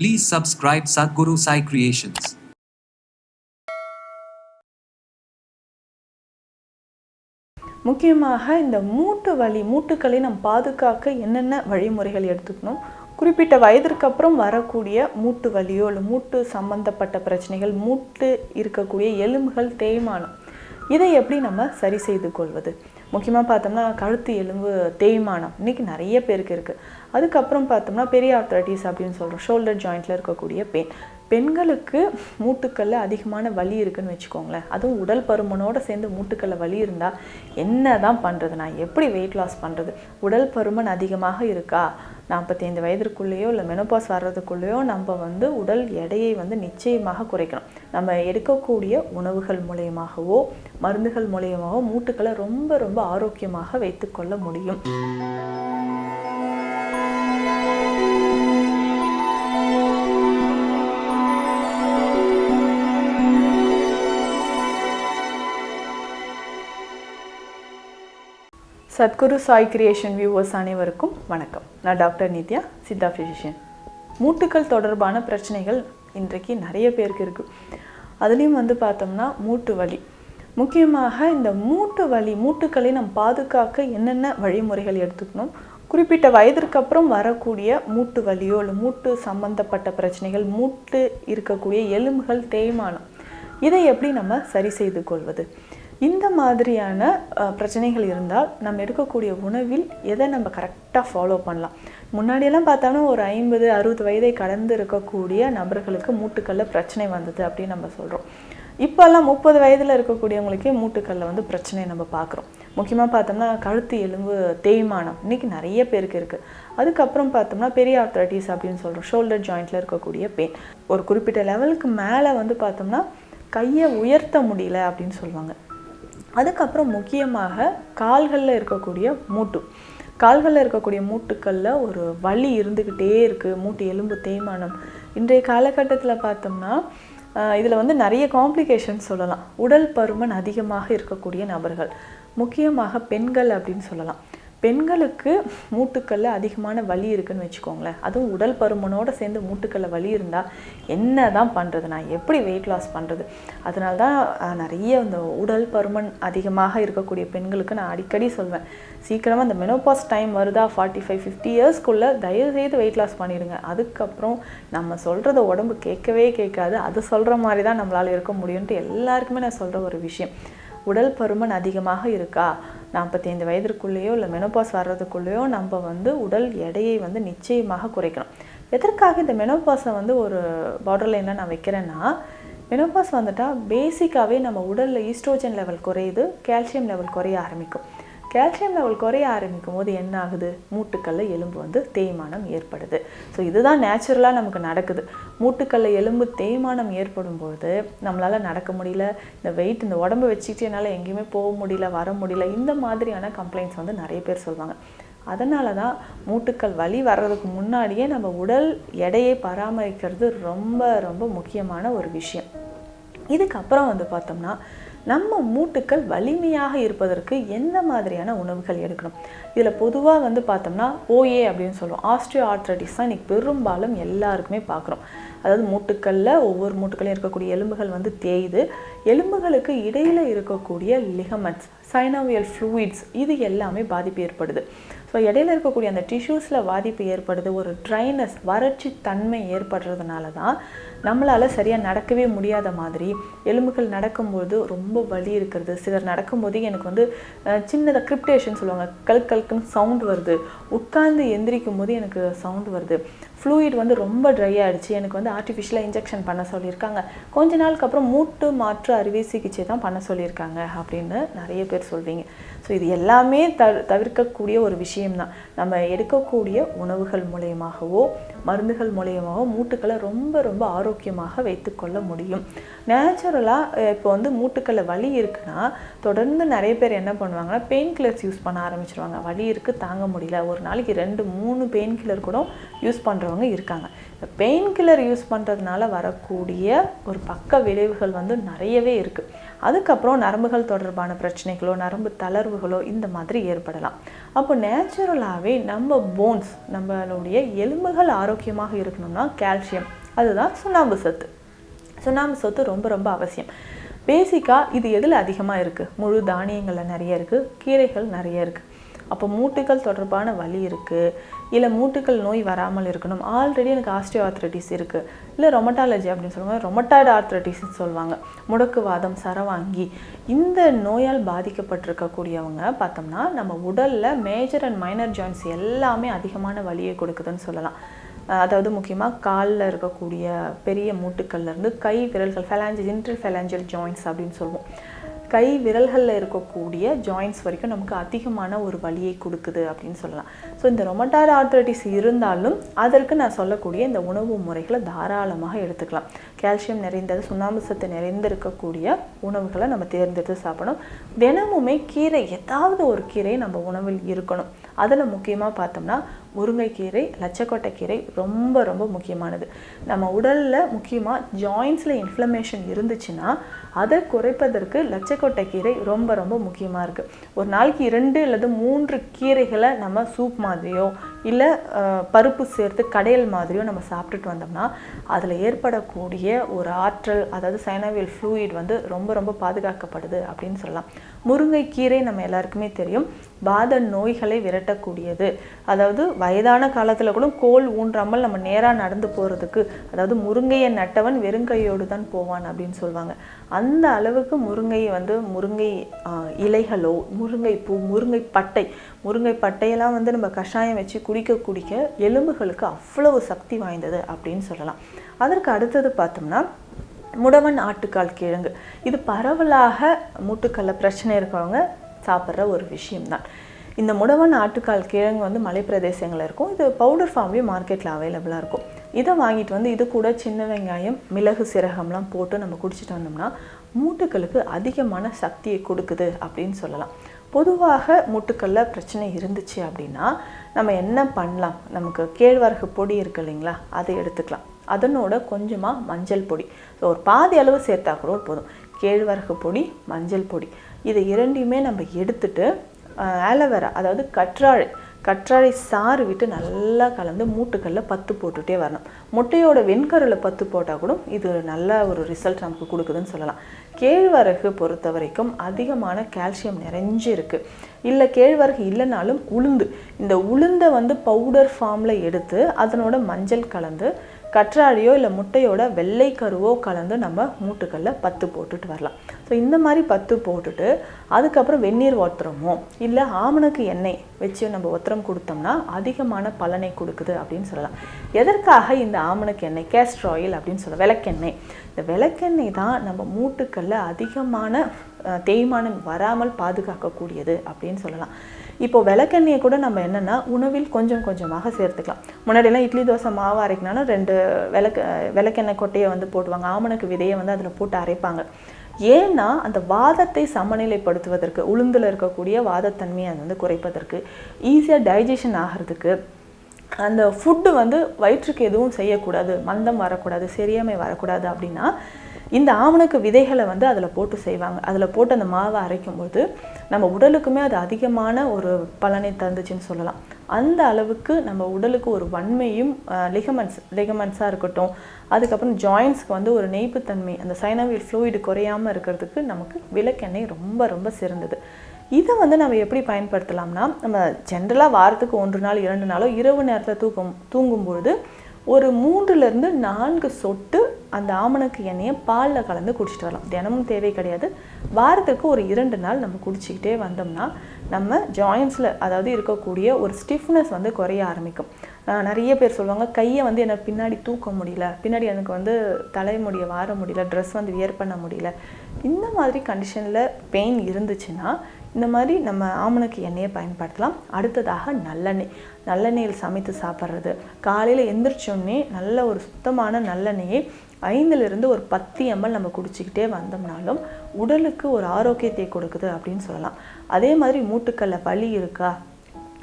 Please subscribe Sadhguru Sai Creations. முக்கியமாக இந்த மூட்டு வலி மூட்டுக்களை நம் பாதுகாக்க என்னென்ன வழிமுறைகள் எடுத்துக்கணும் குறிப்பிட்ட வயதிற்கு அப்புறம் வரக்கூடிய மூட்டு வலியோ இல்லை மூட்டு சம்பந்தப்பட்ட பிரச்சனைகள் மூட்டு இருக்கக்கூடிய எலும்புகள் தேய்மானம் இதை எப்படி நம்ம சரி செய்து கொள்வது முக்கியமாக பார்த்தோம்னா கழுத்து எலும்பு தேய்மானம் இன்னைக்கு நிறைய பேருக்கு இருக்குது அதுக்கப்புறம் பார்த்தோம்னா பெரிய ஆர்த்ரைட்டிஸ் அப்படின்னு சொல்கிறோம் ஷோல்டர் ஜாயிண்ட்டில் இருக்கக்கூடிய பெயின் பெண்களுக்கு மூட்டுக்கல்ல அதிகமான வலி இருக்குன்னு வச்சுக்கோங்களேன். அதுவும் உடல் பருமனோடு சேர்ந்து மூட்டுக்கல்ல வலி இருந்தால் என்ன தான் பண்ணுறது நான் எப்படி வெயிட் லாஸ் பண்ணுறது உடல் பருமன் அதிகமாக இருக்கா? நாற்பத்தைந்து வயதிற்குள்ளேயோ இல்லை மெனோபாஸ் வர்றதுக்குள்ளேயோ நம்ம வந்து உடல் எடையை வந்து நிச்சயமாக குறைக்கணும். நம்ம எடுக்கக்கூடிய உணவுகள் மூலயமாகவோ மருந்துகள் மூலயமாகவோ மூட்டுக்களை ரொம்ப ரொம்ப ஆரோக்கியமாக வைத்துக்கொள்ள முடியும். சத்குரு சாய் கிரியேஷன் வியூவர்ஸ் அனைவருக்கும் வணக்கம். நான் டாக்டர் நித்யா சித்தா ஃபிசிஷியன் மூட்டுக்கள் தொடர்பான பிரச்சனைகள் இன்றைக்கு நிறைய பேருக்கு இருக்குது அதுலேயும் வந்து பார்த்தோம்னா மூட்டு வலி. முக்கியமாக இந்த மூட்டு வலி மூட்டுக்களை நம் பாதுகாக்க என்னென்ன வழிமுறைகள் எடுத்துக்கணும்? குறிப்பிட்ட வயதிற்கு அப்புறம் வரக்கூடிய மூட்டு வலியோ இல்லை மூட்டு சம்பந்தப்பட்ட பிரச்சனைகள் மூட்டு இருக்கக்கூடிய எலும்புகள் தேய்மானம் இதை எப்படி நம்ம சரி செய்து கொள்வது? இந்த மாதிரியான பிரச்சனைகள் இருந்தால் நம்ம எடுக்கக்கூடிய உணவில் எதை நம்ம கரெக்டாக ஃபாலோ பண்ணலாம். முன்னாடியெல்லாம் பார்த்தோம்னா ஒரு ஐம்பது அறுபது வயதை கடந்து இருக்கக்கூடிய நபர்களுக்கு மூட்டுக்கல்ல பிரச்சனை வந்தது அப்படின்னு நம்ம சொல்கிறோம் இப்போல்லாம் முப்பது வயதில் இருக்கக்கூடியவங்களுக்கே மூட்டுக்கல்ல வந்து பிரச்சனை நம்ம பார்க்குறோம். முக்கியமாக பார்த்தோம்னா கழுத்து எலும்பு தேய்மானம் இன்னைக்கு நிறைய பேருக்கு இருக்குது அதுக்கப்புறம் பார்த்தோம்னா பெரிய ஆர்த்ரைட்டிஸ் அப்படின்னு சொல்கிறோம் ஷோல்டர் ஜாயிண்ட்டில் இருக்கக்கூடிய பெயின் ஒரு குறிப்பிட்ட லெவலுக்கு மேலே வந்து பார்த்தோம்னா கையை உயர்த்த முடியல அப்படின்னு சொல்லுவாங்க. அதுக்கப்புறம் முக்கியமாக கால்களில் இருக்கக்கூடிய மூட்டு. கால்களில் இருக்கக்கூடிய மூட்டுக்களில் ஒரு வலி இருந்துக்கிட்டே இருக்குது மூட்டு எலும்பு தேய்மானம். இன்றைய காலகட்டத்தில் பார்த்தோம்னா இதில் வந்து நிறைய காம்ப்ளிகேஷன் சொல்லலாம். உடல் பருமன் அதிகமாக இருக்கக்கூடிய நபர்கள். முக்கியமாக பெண்கள் அப்படின்னு சொல்லலாம். பெண்களுக்கு மூட்டுக்கல்ல அதிகமான வலி இருக்குதுன்னு வச்சுக்கோங்களேன். அதுவும் உடல் பருமனோடு சேர்ந்து மூட்டுக்கல்ல வலி இருந்தால் என்ன தான் பண்ணுறது நான் எப்படி வெயிட் லாஸ் பண்ணுறது அதனால தான் நிறைய இந்த உடல் பருமன் அதிகமாக இருக்கக்கூடிய பெண்களுக்கு நான் அடிக்கடி சொல்வேன். சீக்கிரமாக அந்த மெனோபாஸ் டைம் வருதா? ஃபார்ட்டி ஃபைவ் ஃபிஃப்டி இயர்ஸ்க்குள்ளே தயவுசெய்து வெயிட் லாஸ் பண்ணிடுங்க. அதுக்கப்புறம் நம்ம சொல்கிறத உடம்பு கேட்கவே கேட்காது. அது சொல்கிற மாதிரி தான் நம்மளால் இருக்க முடியும்ன்ட்டு எல்லாருக்குமே நான் சொல்கிற ஒரு விஷயம். உடல் பருமன் அதிகமாக இருக்கா? நாற்பத்தைந்து வயதிற்குள்ளேயோ இல்லை மெனோபாஸ் வர்றதுக்குள்ளேயோ நம்ம வந்து உடல் எடையை வந்து நிச்சயமாக குறைக்கணும். எதற்காக இந்த மெனோபாஸை வந்து ஒரு பார்டர் லைனில் நான் வைக்கிறேன்னா மெனோபாஸ் வந்துட்டால் பேசிக்காகவே நம்ம உடலில் ஈஸ்ட்ரோஜன் லெவல் குறையுது கால்சியம் லெவல் குறைய ஆரம்பிக்கும். கால்சியம் லெவல் குறைய ஆரம்பிக்கும் போது என்ன ஆகுது? மூட்டுக்கல்ல எலும்பு வந்து தேய்மானம் ஏற்படுது. ஸோ இதுதான் நேச்சுரலாக நமக்கு நடக்குது. மூட்டுக்கல்ல எலும்பு தேய்மானம் ஏற்படும் பொழுது நம்மளால் நடக்க முடியல. இந்த வெயிட் இந்த உடம்பு வச்சுக்கிட்டு என்னால் எங்கேயுமே போக முடியல வர முடியல இந்த மாதிரியான கம்ப்ளைண்ட்ஸ் வந்து நிறைய பேர் சொல்லுவாங்க அதனால தான் மூட்டுக்கள் வலி வர்றதுக்கு முன்னாடியே நம்ம உடல் எடையை பராமரிக்கிறது ரொம்ப ரொம்ப முக்கியமான ஒரு விஷயம். இதுக்கப்புறம் வந்து பார்த்தோம்னா நம்ம மூட்டுக்கள் வலிமையாக இருப்பதற்கு எந்த மாதிரியான உணவுகள் எடுக்கணும்? இதில் பொதுவாக வந்து பார்த்தோம்னா ஓஏ அப்படின்னு சொல்லுவோம் ஆஸ்ட்ரியோ ஆர்த்ரைட்டிஸ் தான் இன்றைக்கி பெரும்பாலும் எல்லாருக்குமே பார்க்குறோம் அதாவது மூட்டுக்களில் ஒவ்வொரு மூட்டுக்களையும் இருக்கக்கூடிய எலும்புகள் வந்து தேயுது. எலும்புகளுக்கு இடையில் இருக்கக்கூடிய லிகமெண்ட்ஸ் சைனோவியல் ஃப்ளூயிட்ஸ் இது எல்லாமே பாதிப்பு ஏற்படுது. ஸோ இடையில இருக்கக்கூடிய அந்த டிஷ்யூஸில் பாதிப்பு ஏற்படுது ஒரு ட்ரைனஸ் வறட்சி தன்மை ஏற்படுறதுனால தான் நம்மளால் சரியாக நடக்கவே முடியாத மாதிரி எலும்புகள் நடக்கும்போது ரொம்ப வலி இருக்கிறது. சிலர் நடக்கும்போது எனக்கு வந்து சின்னதாக கிரிப்டேஷன் சொல்லுவாங்க. கல் கல்க்குன்னு சவுண்ட் வருது. உட்கார்ந்து எந்திரிக்கும் போது எனக்கு சவுண்ட் வருது. ஃப்ளூயிட் வந்து ரொம்ப ட்ரை ஆகிடுச்சு எனக்கு வந்து ஆர்டிஃபிஷியலாக இன்ஜெக்ஷன் பண்ண சொல்லியிருக்காங்க. கொஞ்ச நாளுக்கு அப்புறம் மூட்டு மாற்று அறுவை சிகிச்சை தான் பண்ண சொல்லியிருக்காங்க அப்படின்னு நிறைய பேர் சொல்வீங்க ஸோ இது எல்லாமே த தவிர்க்கக்கூடிய ஒரு விஷயம்தான். நம்ம எடுக்கக்கூடிய உணவுகள் மூலயமாகவோ மருந்துகள் மூலயமாகவோ மூட்டுக்களை ரொம்ப ரொம்ப ஆரோக்கியமாக வைத்துக்கொள்ள முடியும். நேச்சுரலாக இப்போ வந்து மூட்டுக்களை வலி இருக்குன்னா தொடர்ந்து நிறைய பேர் என்ன பண்ணுவாங்கன்னா பெயின் கில்லர்ஸ் யூஸ் பண்ண ஆரம்பிச்சிருவாங்க. வலி இருக்குது தாங்க முடியல. ஒரு நாளைக்கு ரெண்டு மூணு பெயின் கில்லர் கூட யூஸ் பண்ணுறவங்க இருக்காங்க. பெயின் கில்லர் யூஸ் பண்ணுறதுனால வரக்கூடிய ஒரு பக்க விளைவுகள் வந்து நிறையவே இருக்குது அதுக்கப்புறம் நரம்புகள் தொடர்பான பிரச்சனைகளோ நரம்பு தளர்வுகளோ இந்த மாதிரி ஏற்படலாம். அப்போ நேச்சுரலாகவே நம்ம போன்ஸ் நம்மளுடைய எலும்புகள் ஆரோக்கியமாக இருக்கணும்னா கால்சியம் அதுதான் சுண்ணாம்பு சத்து. சுண்ணாம்பு சத்து ரொம்ப ரொம்ப அவசியம். பேசிக்காக இது எதில் அதிகமாக இருக்குது முழு தானியங்களில் நிறைய இருக்குது கீரைகள் நிறைய இருக்குது அப்போ மூட்டுகள் தொடர்பான வலி இருக்குது இல்லை மூட்டுகள் நோய் வராமல் இருக்கணும். ஆல்ரெடி எனக்கு ஆஸ்டியோ ஆர்த்ரட்டிஸ் இருக்குது இல்லை ரொமட்டாலஜி அப்படின்னு சொல்லுவாங்க ரொமட்டாய்டு ஆர்த்ரட்டிஸ்ன்னு சொல்லுவாங்க. முடக்குவாதம் சரவாங்கி இந்த நோயால் பாதிக்கப்பட்டிருக்கக்கூடியவங்க பார்த்தோம்னா நம்ம உடலில் மேஜர் அண்ட் மைனர் ஜாயின்ஸ் எல்லாமே அதிகமான வலியை கொடுக்குதுன்னு சொல்லலாம். அதாவது முக்கியமாக காலில் இருக்கக்கூடிய பெரிய மூட்டுக்கள்லேருந்து கை விரல்கள் ஃபெலாஞ்சி இன்டர் ஃபெலாஞ்சல் ஜாயின்ஸ் அப்படின்னு சொல்லுவோம். கை விரல்களில் இருக்கக்கூடிய ஜாயின்ஸ் வரைக்கும் நமக்கு அதிகமான ஒரு வலியை கொடுக்குது அப்படின்னு சொல்லலாம். ஸோ இந்த ரொமட்டாய்டு ஆர்த்ரைட்டிஸ் இருந்தாலும் அதற்கு நான் சொல்லக்கூடிய இந்த உணவு முறைகளை தாராளமாக எடுத்துக்கலாம். கால்சியம் நிறைந்தது சுண்ணாம்பு சத்து நிறைந்திருக்கக்கூடிய உணவுகளை நம்ம தேர்ந்தெடுத்து சாப்பிடணும். தினமுமே கீரை ஏதாவது ஒரு கீரை நம்ம உணவில் இருக்கணும். அதில் முக்கியமாக பார்த்தோம்னா முருங்கைக்கீரை லட்சக்கோட்டைக்கீரை ரொம்ப ரொம்ப முக்கியமானது. நம்ம உடலில் முக்கியமாக ஜாயின்ஸில் இன்ஃப்ளமேஷன் இருந்துச்சுன்னா அதை குறைப்பதற்கு லட்சக்கொட்டை கீரை ரொம்ப ரொம்ப முக்கியமாக இருக்குது ஒரு நாளைக்கு இரண்டு அல்லது மூன்று கீரைகளை நம்ம சூப் மாதிரியோ இல்லை பருப்பு சேர்த்து கடையல் மாதிரியோ நம்ம சாப்பிட்டுட்டு வந்தோம்னா அதில் ஏற்படக்கூடிய ஒரு ஆற்றல் அதாவது சைனாவியல் ஃப்ளூயிட் வந்து ரொம்ப ரொம்ப பாதுகாக்கப்படுது அப்படின்னு சொல்லலாம். முருங்கைக்கீரை நம்ம எல்லாருக்குமே தெரியும். வாத நோய்களை விரட்டக்கூடியது. அதாவது வயதான காலத்தில் கூட கோல் ஊன்றாமல் நம்ம நேராக நடந்து போகிறதுக்கு அதாவது முருங்கையை நட்டவன் வெறுங்கையோடு தான் போவான் அப்படின்னு சொல்லுவாங்க அந்த அளவுக்கு முருங்கை வந்து முருங்கை இலைகளோ முருங்கை பூ முருங்கை பட்டை முருங்கை பட்டையெல்லாம் வந்து நம்ம கஷாயம் வச்சு குடிக்க குடிக்க எலும்புகளுக்கு அவ்வளவு சக்தி வாய்ந்தது அப்படின்னு சொல்லலாம். அதற்கு அடுத்தது பார்த்தோம்னா முடவன் ஆட்டுக்கால் கிழங்கு. இது பரவலாக மூட்டுக்கல்ல பிரச்சனை இருக்கிறவங்க சாப்பிட்ற ஒரு விஷயம்தான். இந்த முடவன் ஆட்டுக்கால் கிழங்கு வந்து மலைப்பிரதேசங்களில் இருக்கும். இது பவுடர் ஃபார்ம்லேயும் மார்க்கெட்டில் அவைலபிளாக இருக்கும். இதை வாங்கிட்டு வந்து இது கூட சின்ன வெங்காயம் மிளகு சீரகம்லாம் போட்டு நம்ம குடிச்சிட்டு வந்தோம்னா மூட்டுக்களுக்கு அதிகமான சக்தியை கொடுக்குது அப்படின்னு சொல்லலாம். பொதுவாக மூட்டுக்களில் பிரச்சனை இருந்துச்சு அப்படின்னா நம்ம என்ன பண்ணலாம்? நமக்கு கேழ்வரகு பொடி இருக்கு இல்லைங்களா? அதை எடுத்துக்கலாம். அதனோட கொஞ்சமாக மஞ்சள் பொடி. ஸோ ஒரு பாதி அளவு சேர்த்தா கூட போதும். கேழ்வரகு பொடி மஞ்சள் பொடி. இதை இரண்டையுமே நம்ம எடுத்துட்டு ஆலோவேரா அதாவது கற்றாழை கற்றாழை சாறு விட்டு நல்லா கலந்து மூட்டுக்கல்ல பத்து போட்டுகிட்டே வரணும். முட்டையோட வெண்கருவில் பத்து போட்டால் கூட இது நல்ல ஒரு ரிசல்ட் நமக்கு கொடுக்குதுன்னு சொல்லலாம். கேழ்வரகு பொறுத்த வரைக்கும் அதிகமான கால்சியம் நிறைஞ்சு இருக்குது இல்லை கேழ்வரகு இல்லைனாலும் உளுந்து. இந்த உளுந்தை வந்து பவுடர் ஃபார்மில் எடுத்து அதனோட மஞ்சள் கலந்து கற்றாழையோ இல்லை முட்டையோட வெள்ளை கருவோ கலந்து நம்ம மூட்டுக்கல்ல பத்து போட்டுட்டு வரலாம். ஸோ இந்த மாதிரி பத்து போட்டுட்டு அதுக்கப்புறம் வெந்நீர் ஒத்திரமோ இல்லை ஆமணக்கு எண்ணெய் வச்சு நம்ம ஒத்திரம் கொடுத்தோம்னா அதிகமான பலனை கொடுக்குது அப்படின்னு சொல்லலாம். எதற்காக இந்த ஆமணக்கு எண்ணெய் கேஸ்டர் ஆயில் அப்படின்னு சொல்ல விளக்கெண்ணெய்? இந்த விளக்கெண்ணெய் தான் நம்ம மூட்டுக்கல்ல அதிகமான தேய்மானம் வராமல் பாதுகாக்கக்கூடியது அப்படின்னு சொல்லலாம். இப்போ விளக்கெண்ணெயை கூட நம்ம என்னென்னா உணவில் கொஞ்சம் கொஞ்சமாக சேர்த்துக்கலாம். முன்னாடியெல்லாம் இட்லி தோசை மாவு அரைக்கணும்னா ரெண்டு விளக்கு விளக்கெண்ணெய் கொட்டையை வந்து போட்டுவாங்க. ஆமணக்கு விதையை வந்து அதில் போட்டு அரைப்பாங்க. ஏன்னா அந்த வாதத்தை சமநிலைப்படுத்துவதற்கு உளுந்தில் இருக்கக்கூடிய வாதத்தன்மையை அது வந்து குறைப்பதற்கு ஈஸியாக டைஜஷன் ஆகிறதுக்கு அந்த ஃபுட்டு வந்து வயிற்றுக்கு எதுவும் செய்யக்கூடாது மந்தம் வரக்கூடாது சரியாமை வரக்கூடாது அப்படின்னா இந்த ஆவணக்கு விதைகளை வந்து அதில் போட்டு செய்வாங்க. அதில் போட்டு அந்த மாவை அரைக்கும்போது நம்ம உடலுக்குமே அது அதிகமான ஒரு பலனை தந்துச்சுன்னு சொல்லலாம். அந்த அளவுக்கு நம்ம உடலுக்கு ஒரு வன்மையும் லிகமெண்ட்ஸ் லிகமெண்ட்ஸாக இருக்கட்டும். அதுக்கப்புறம் ஜாயின்ஸ்க்கு வந்து ஒரு நெய்ப்புத்தன்மை அந்த சைனவியல் ஃப்ளூயிடு குறையாமல் இருக்கிறதுக்கு நமக்கு விளக்கெண்ணெய் ரொம்ப ரொம்ப சிறந்தது. இதை வந்து நம்ம எப்படி பயன்படுத்தலாம்னா நம்ம ஜென்ரலாக வாரத்துக்கு ஒன்று நாள் இரண்டு நாளோ இரவு நேரத்தில் தூக்கம் தூங்கும்பொழுது ஒரு மூன்றுலேருந்து நான்கு சொட்டு அந்த ஆமணக்கு எண்ணெயை பாலில் கலந்து குடிச்சிட்டு வரலாம். தினமும் தேவை கிடையாது. வாரத்துக்கு ஒரு இரண்டு நாள் நம்ம குடிச்சிக்கிட்டே வந்தோம்னா நம்ம ஜாயின்ஸில் அதாவது இருக்கக்கூடிய ஒரு ஸ்டிஃப்னஸ் வந்து குறைய ஆரம்பிக்கும். நிறைய பேர் சொல்லுவாங்க கையை வந்து எனக்கு பின்னாடி தூக்க முடியல பின்னாடி எனக்கு வந்து தலைமுடியை வார முடியல ட்ரெஸ் வந்து வியர் பண்ண முடியல. இந்த மாதிரி கண்டிஷனில் பெயின் இருந்துச்சுன்னா இந்த மாதிரி நம்ம ஆமணக்கு எண்ணெயை பயன்படுத்தலாம். அடுத்ததாக நல்லெண்ணெய். நல்லெண்ணெயில் சமைத்து சாப்பிட்றது. காலையில் எந்திரிச்சோடனே நல்ல ஒரு சுத்தமான நல்லெண்ணெயை ஐந்துலேருந்து ஒரு பத்து எம்எல் நம்ம குடிச்சிக்கிட்டே வந்தோம்னாலும் உடலுக்கு ஒரு ஆரோக்கியத்தை கொடுக்குது அப்படின்னு சொல்லலாம். அதே மாதிரி மூட்டுக்கல்ல வலி இருக்கா?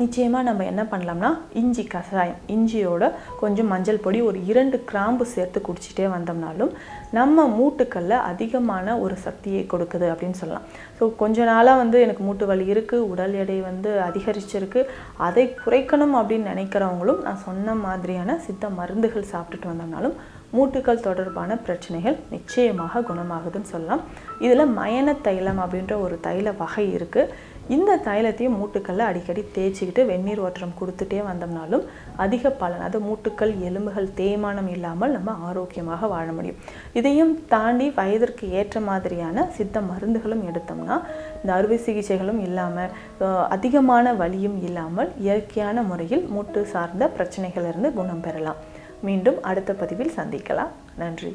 நிச்சயமாக நம்ம என்ன பண்ணலாம்னா இஞ்சி கஷாயம் இஞ்சியோட கொஞ்சம் மஞ்சள் பொடி ஒரு இரண்டு கிராம்பு சேர்த்து குடிச்சிட்டே வந்தோம்னாலும் நம்ம மூட்டுக்களில் அதிகமான ஒரு சக்தியை கொடுக்குது அப்படின்னு சொல்லலாம். ஸோ கொஞ்ச நாளாக வந்து எனக்கு மூட்டு வலி இருக்குது உடல் எடை வந்து அதிகரிச்சிருக்கு அதை குறைக்கணும் அப்படின்னு நினைக்கிறவங்களும் நான் சொன்ன மாதிரியான சித்த மருந்துகள் சாப்பிட்டுட்டு வந்தோம்னாலும் மூட்டுக்கள் தொடர்பான பிரச்சனைகள் நிச்சயமாக குணமாகுதுன்னு சொல்லலாம். இதில் மயன தைலம் அப்படின்ற ஒரு தைல வகை இருக்குது இந்த தைலத்தையும் மூட்டுக்களில் அடிக்கடி தேய்ச்சிக்கிட்டு வெந்நீர் ஓட்டம் கொடுத்துட்டே வந்தோம்னாலும் அதிக பலன் அது மூட்டுக்கள் எலும்புகள் தேய்மானம் இல்லாமல் நம்ம ஆரோக்கியமாக வாழ முடியும். இதையும் தாண்டி வயதிற்கு ஏற்ற மாதிரியான சித்த மருந்துகளும் எடுத்தோம்னா இந்த அறுவை சிகிச்சைகளும் இல்லாமல் அதிகமான வலியும் இல்லாமல் இயற்கையான முறையில் மூட்டு சார்ந்த பிரச்சனைகளிலிருந்து குணம் பெறலாம். மீண்டும் அடுத்த பதிவில் சந்திக்கலாம். நன்றி.